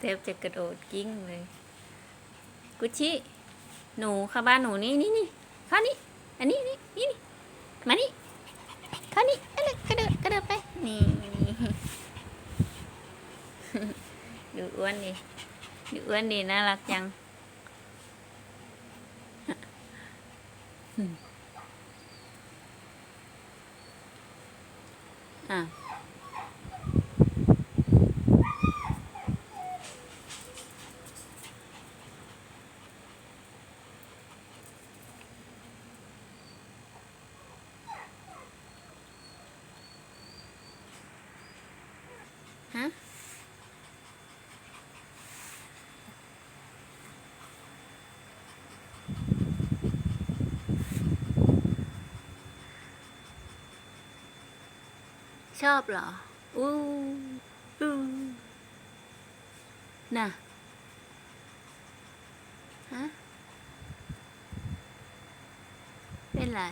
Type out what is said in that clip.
เทปจะกระโดดกิ้งเลย กุชชิหนูเข้าบ้านหนูนี่นี่นี่ข้านี่อันนี้นี่นี่นี่มานี่ข้านี่เอาเลยกระโดดกระโดดไปนี่นี่ดูอ้วนดิดูอ้วนดิน่ารักจังอะ ฮะชอบเหรอ อู้อู้น่ะ ฮะ เป็นไร